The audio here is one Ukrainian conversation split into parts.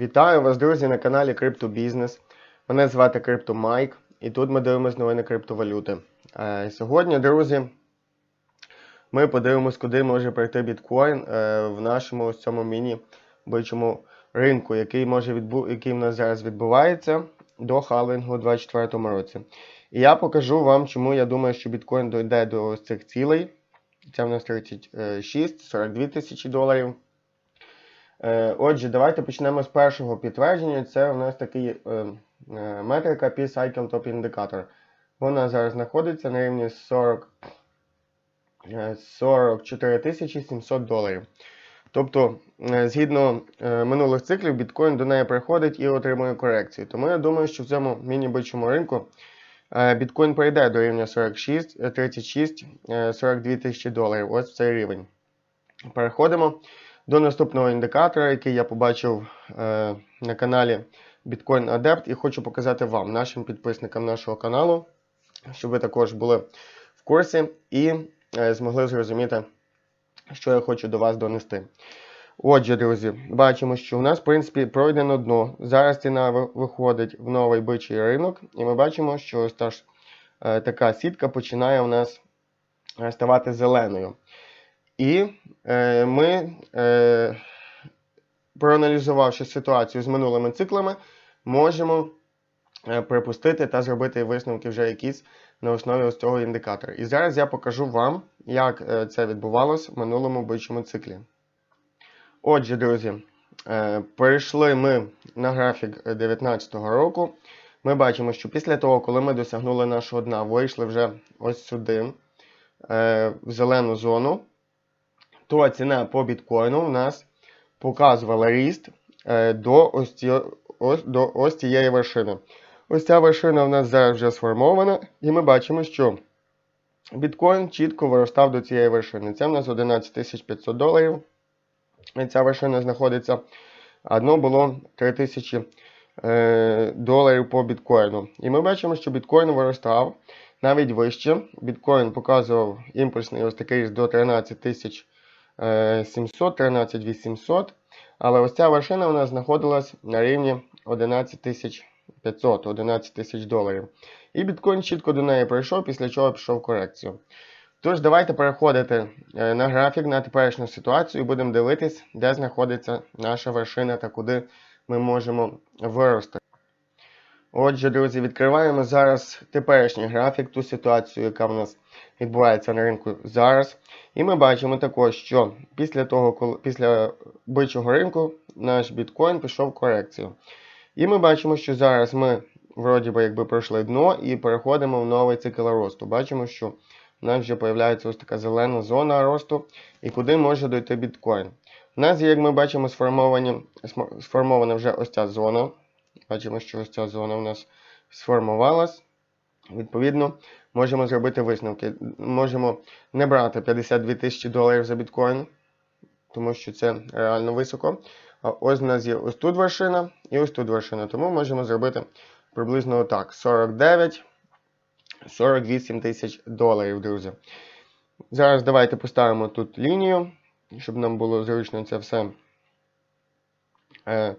Вітаю вас, друзі, на каналі Криптобізнес. Мене звати Крипто Майк, і тут ми дивимося новини криптовалюти. Е, Сьогодні, друзі, ми подивимось, куди може прийти біткоін е, в нашому цьому міні-бичому ринку, який може відбу... який в нас зараз відбувається до халвінгу у 2024 році. І я покажу вам, чому я думаю, що біткоін дойде до цих цілей. Це в нас 36, 42 тисячі доларів. Е, Отже, давайте почнемо з першого підтвердження. Це у нас такий е, е, метрика P-Cycle Top Indicator. Вона зараз знаходиться на рівні 40, е, 44 700 доларів. Тобто, згідно минулих циклів, біткоін до неї приходить і отримує корекцію. Тому я думаю, що в цьому міні-бичому ринку біткоін прийде до рівня 46, е, 36, е, 42 тисячі доларів. Ось цей рівень. Переходимо до наступного індикатора, який я побачив е, на каналі Bitcoin Adept, і хочу показати вам, нашим підписникам нашого каналу, щоб ви також були в курсі і е, змогли зрозуміти, що я хочу до вас донести. Отже, друзі, бачимо, що у нас, в принципі, пройдено дно. Зараз ціна виходить в новий бичий ринок, і ми бачимо, що ось та ж е, така сітка починає у нас е, ставати зеленою. І е, ми, е, проаналізувавши ситуацію з минулими циклами, можемо е, припустити та зробити висновки вже якісь на основі ось цього індикатора. І зараз я покажу вам, як е, це відбувалось в минулому бичому циклі. Отже, друзі, е, перейшли ми на графік 2019 року. Ми бачимо, що після того, коли ми досягнули нашого дна, вийшли вже ось сюди, е, в зелену зону то ціна по біткоїну у нас показувала ріст е, до ось, ці, ось, до ось цієї вершини. Ось ця вершина у нас зараз вже сформована, і ми бачимо, що біткоін чітко виростав до цієї вершини. Це у нас 11 500 доларів. І ця вершина знаходиться. А дно було 3000 е, доларів по біткоїну. І ми бачимо, що біткоін виростав навіть вище. Біткоін показував імпульсний ось такий до 13 тисяч. 700, 13 800. Але ось ця вершина у нас знаходилась на рівні 11 500, 11 тисяч доларів. І біткоін чітко до неї пройшов, після чого пішов корекцію. Тож, давайте переходити е, на графік на теперішню ситуацію і будемо дивитись, де знаходиться наша вершина та куди ми можемо вирости. Отже, друзі, відкриваємо зараз теперішній графік, ту ситуацію, яка в нас відбувається на ринку зараз. І ми бачимо також, що після того, коли після бичого ринку наш біткоін пішов в корекцію. І ми бачимо, що зараз ми вроді би якби пройшли дно і переходимо в новий цикл росту. Бачимо, що в нас вже з'являється ось така зелена зона росту, і куди може дойти біткоін. У нас, як ми бачимо, сформована вже ось ця зона. Бачимо, що ось ця зона у нас сформувалась. Відповідно, можемо зробити висновки. Можемо не брати 52 тисячі доларів за біткоін, тому що це реально високо. А ось у нас є ось тут вершина і ось тут вершина. Тому можемо зробити приблизно отак: 49, 48 тисяч доларів, друзі. Зараз давайте поставимо тут лінію, щоб нам було зручно це все е,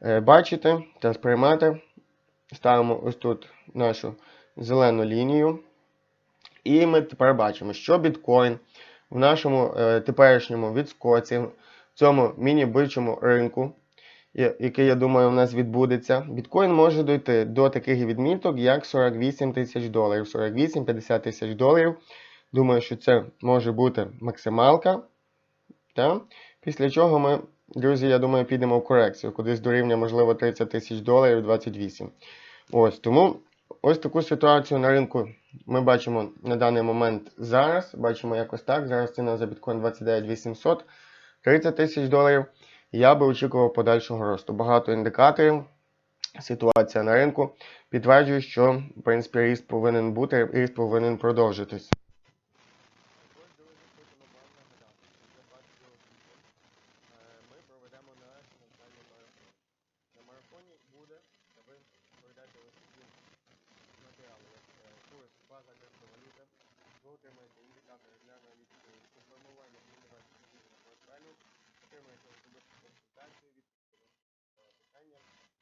бачити та сприймати. Ставимо ось тут нашу зелену лінію. І ми тепер бачимо, що біткоін в нашому е, теперішньому відскоці, в цьому міні-бичому ринку, який, я думаю, у нас відбудеться, біткоін може дойти до таких відміток, як 48 тисяч доларів, 48-50 тисяч доларів. Думаю, що це може бути максималка. Та? Після чого ми, друзі, я думаю, підемо в корекцію, кудись до рівня, можливо, 30 тисяч доларів, 28. Ось тому ось таку ситуацію на ринку ми бачимо на даний момент зараз. Бачимо якось так. Зараз ціна за біткоін 29 800, 30 тисяч доларів. Я би очікував подальшого росту. Багато індикаторів. Ситуація на ринку підтверджує, що в принципі ріст повинен бути, ріст повинен продовжитись. Друге база криптовалюта. Ви отримаєте індикатори для аналітики у формуванні інноваційних портфелю, отримаєте особисту консультацію, відповідь на питання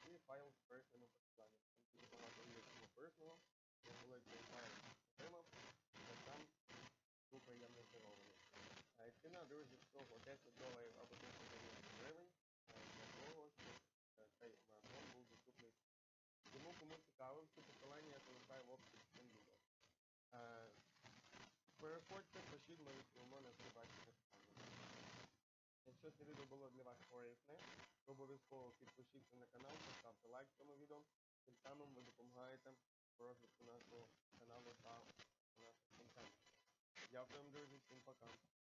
і файл з корисними посиланням. Багато індексу корисного, я великий файл отримав, а сам був приємно здивований. Ціна, друзі, всього 10 доларів або 1000 гривень для того, щоб е, цей марафон був доступний. Тому кому цікаво, що посилання Переходьте, пишіть, на всі ваші питання. Якщо це відео було для вас корисне, то обов'язково підпишіться на канал, поставте лайк цьому відео. Тим самим ви допомагаєте розвитку нашого каналу та нашого контенту. Дякуємо, друзі, всім пока.